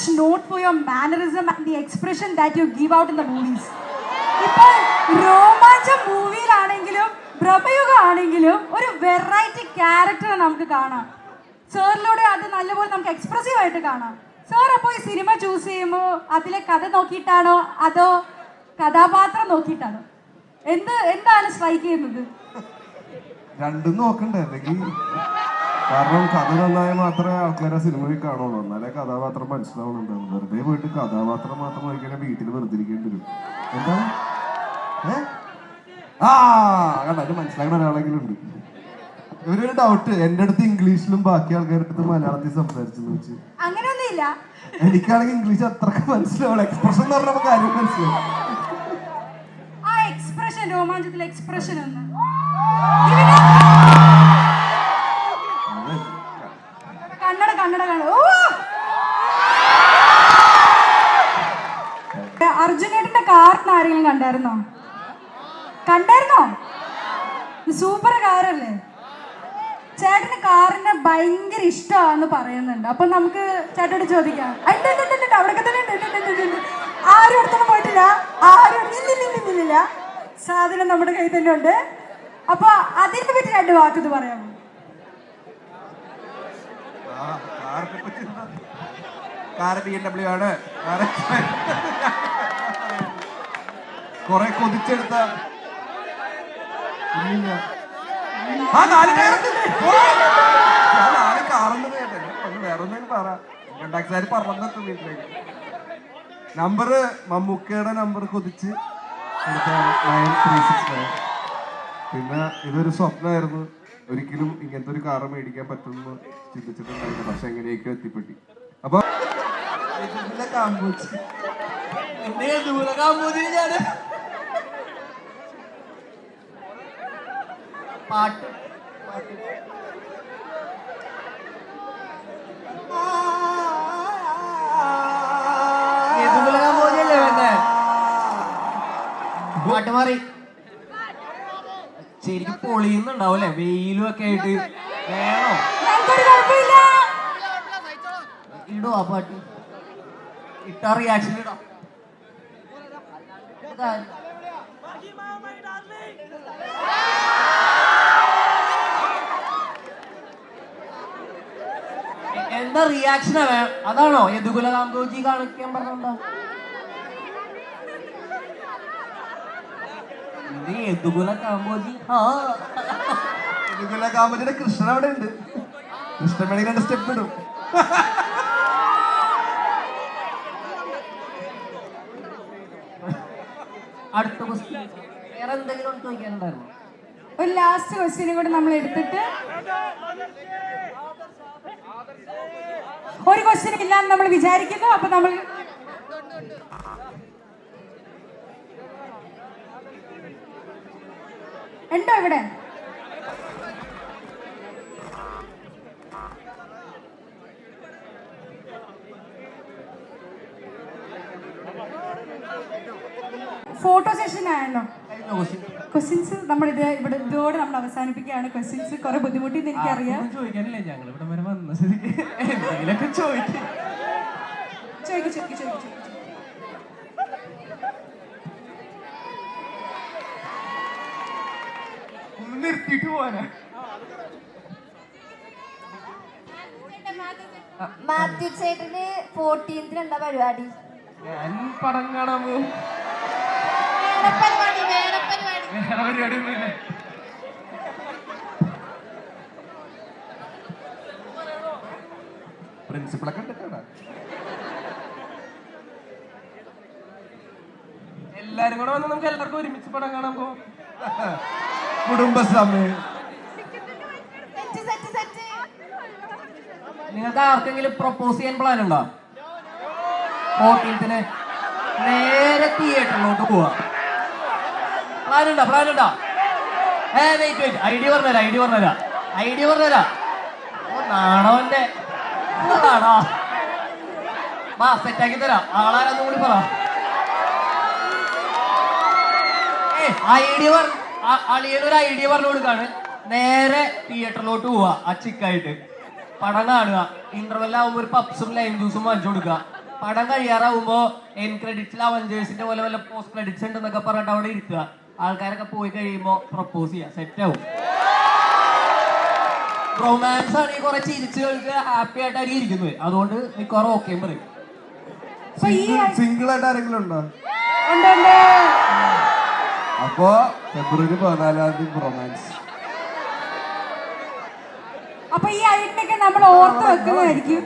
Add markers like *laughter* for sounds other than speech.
Much not for your mannerism and the expression that you give out in the movies ഇപ്പോൾ രോമാഞ്ചം മൂവിയിലാണെങ്കിലും പ്രഭയുഗ ആണെങ്കിലും ഒരു variety character നമുക്ക് കാണാം. സാറിലൂടെ അത് നല്ലപോലെ നമുക്ക് എക്സ്പ്രസീവ് ആയിട്ട് കാണാം. സാർ അപ്പോൾ ഈ സിനിമ ചൂസ് ചെയ്യുമ്പോൾ അതിലെ കഥ നോക്കിയിട്ടാണോ? അതോ കഥാപാത്രം നോക്കിയിട്ടാണോ? എന്ത് എന്താണ് സ്ട്രൈക്ക് ചെയ്യുന്നത്? രണ്ടും നോക്കണ്ടേ? അല്ലെങ്കിൽ കാരണം കഥ നന്നായ മാത്രമേ ആൾക്കാരെ സിനിമയിൽ കാണുള്ളൂ. എന്നാലേ കഥാപാത്രം മനസ്സിലാവുന്നുണ്ടാവും വെറുതെ പോയിട്ട് കഥാപാത്രം മാത്രം വായിക്കാൻ വീട്ടിൽ വെറുതെ ഇരിക്കേണ്ടി വരും. എന്താ? ഏ? ആ കണ്ട? അത് മനസ്സിലാക്കുന്ന ഒരാളെങ്കിലും ഉണ്ട്. ഇവരൊരു ഡൗട്ട് എന്റെ അടുത്ത് ഇംഗ്ലീഷിലും ബാക്കി ആൾക്കാരുടെ അടുത്ത് മലയാളത്തിൽ സംസാരിച്ചെന്ന് വെച്ച്. അങ്ങനെയൊന്നുമില്ല. എനിക്കാണെങ്കിൽ ഇംഗ്ലീഷ് അത്രയ്ക്ക് മനസ്സിലാവുള്ളൂ എക്സ്പ്രഷൻ എന്ന് പറഞ്ഞപ്പോ കാര്യം മനസ്സിലാവും ആ എക്സ്പ്രഷൻ രോമാഞ്ചത്തിലെ എക്സ്പ്രഷൻ ഒന്ന്. കണ്ണട കാണു. അർജുനേട്ടന്റെ കാറിന് ആരെങ്കിലും കണ്ടായിരുന്നോ? കണ്ടായിരുന്നോ? സൂപ്പർ കാറല്ലേ? ചേട്ടന് കാറിനെ ഭയങ്കര ഇഷ്ടമാണെന്ന് പറയുന്നുണ്ട്. അപ്പൊ നമുക്ക് ചേട്ടനോട് ചോദിക്കാം. അവിടെയൊക്കെ തന്നെ ഉണ്ട്. ആരും അടുത്തൊന്നും പോയിട്ടില്ല. ആരും ഇല്ല. സാധനം നമ്മുടെ കയ്യിൽ തന്നെ ഉണ്ട്. അപ്പൊ അതിനെ പറ്റി രണ്ട് വാക്ക് ഇത് പറയാമോ? കാറ് ബി എം ഡബ്ല്യു ആണ്. കുറെ കൊതിച്ചെടുത്ത ആ, നാല് വീട്ടിലേക്ക്. നമ്പർ മമ്മൂക്കയുടെ നമ്പർ കൊതിച്ച് പിന്നെ ഇതൊരു സ്വപ്നമായിരുന്നു. ഒരിക്കലും ഇങ്ങനത്തെ ഒരു കാറ് മേടിക്കാൻ പറ്റുമെന്ന് ചിന്തിച്ചിട്ടുണ്ടായിരുന്നു പക്ഷെ എങ്ങനെയൊക്കെ എത്തിപ്പെട്ടി. അപ്പൊ പാട്ട് മാറി. ശരിക്കും പൊളിയുന്നുണ്ടാവും അല്ലെ? വെയിലും ഒക്കെ ആയിട്ട്. വേണോ? ഇടോ ആ പാട്ട്. ഇട്ടാ റിയാക്ഷൻ ഇടാം. എന്താ റിയാക്ഷനാ അതാണോ? യദുകുല കാമ്പോജി കാണിക്കാൻ പറഞ്ഞോ ഇത് യദുകുല കാമ്പോജി ആ. ഇതിലെ കാമ്പോജിയുടെ കൃഷ്ണൻ അവിടെ ഉണ്ട്. കൃഷ്ണൻ രണ്ട് സ്റ്റെപ്പ് ഇടും. അടുത്ത വേറെ എന്തെങ്കിലും ചോദിക്കാനുണ്ടായിരുന്നു? ഒരു ലാസ്റ്റ് ക്വസ്റ്റ്യനും കൂടി നമ്മൾ എടുത്തിട്ട് ഒരു ക്വസ്റ്റ്യൻ ഇല്ലാന്ന് നമ്മൾ വിചാരിക്കുന്നു. അപ്പൊ നമ്മൾ ഉണ്ടോ ഇവിടെ? ഫോട്ടോ സെഷൻ ആയല്ലോ ക്വസ്റ്റ്യൻസ് നമ്മൾ ഇത് ഇവിടെ ഇതോടെ നമ്മൾ അവസാനിപ്പിക്കുകയാണ്. ക്വസ്റ്റ്യൻസ് കുറെ ബുദ്ധിമുട്ടിന്ന് എനിക്കറിയാം. ചോദിക്കാനല്ലേ? ഞങ്ങൾ ഇവിടെ വരെ വന്ന *laughs* ചോദിക്കും ചോദിക്കു ചോദിക്കു ചോദിക്കു. പോവാനാ മാത്യു ചേട്ടന് ഫോർട്ടീൻത്തിന് എന്താ പരിപാടി ഞാൻ പടം കാണാൻ പോകും വേറെ പരിപാടി പ്രിൻസിപ്പളൊക്കെ എല്ലാരും കൂടെ വന്ന് നമുക്ക് എല്ലാവർക്കും ഒരുമിച്ച് പടം കാണാൻ പോകും കുടുംബസമയം നിങ്ങൾക്ക് ആർക്കെങ്കിലും പ്രപ്പോസ് ചെയ്യാൻ പ്ലാൻ ഉണ്ടോ? ഫോർട്ടീൻത്തിന് നേരെ തിയേറ്ററിലോട്ട് പോവാ. പ്ലാൻ ഉണ്ടോ? പ്ലാൻ ഉണ്ടോ? ഏ വെയിറ്റ് വെയിറ്റ് ഐഡിയ പറഞ്ഞുതരാം ഐഡിയ പറഞ്ഞുതരാം. ഐഡിയ പറഞ്ഞുതരാം. ഓ നാണവന്റെ നാണോ? വാ സെറ്റാക്കി തരാം. ആളാരൊന്നും കൂടി പറ. ഐ ഡി ഐഡിയ പറ അളിയനൊരു ഐഡിയ പറഞ്ഞു കൊടുക്കാണ്. നേരെ തിയേറ്ററിലോട്ട് പോവാ ആ ചിക്കായിട്ട് പടം കാണുക. ഇന്റർവെൽ ആവുമ്പോ ഒരു പപ്സും ലൈം ജ്യൂസും വാങ്ങിച്ചു കൊടുക്കുക. പടം കഴിയാറാവുമ്പോ എൻ ക്രെഡിറ്റ്സിൽ അവഞ്ചേഴ്സിന്റെ പോലെ വല്ല പോസ്റ്റ് ക്രെഡിറ്റ്സ് ഉണ്ടെന്നൊക്കെ പറഞ്ഞിട്ട് അവിടെ ഇരിക്കുക. ആൾക്കാരൊക്കെ പോയി കഴിയുമ്പോ പ്രപ്പോസ് ചെയ്യാം. സെറ്റ് ആവും. റൊമാൻസ് ആണ് ഈ കുറെ ചിരിച്ചുകൾക്ക് ഹാപ്പി ആയിട്ടായിരിക്കും ഇരിക്കുന്നത്. അതുകൊണ്ട് മിക്കവാറും ഓക്കെ പറയും. സിംഗിൾ ആയിട്ട് ആരെങ്കിലും ഉണ്ട്? അപ്പോ ഫെബ്രുവരി പതിനാലാം തീയതി റൊമാൻസ് അപ്പൊ ഈ ഐഡിനൊക്കെ നമ്മൾ ഓർത്ത് വെക്കുന്നതായിരിക്കും.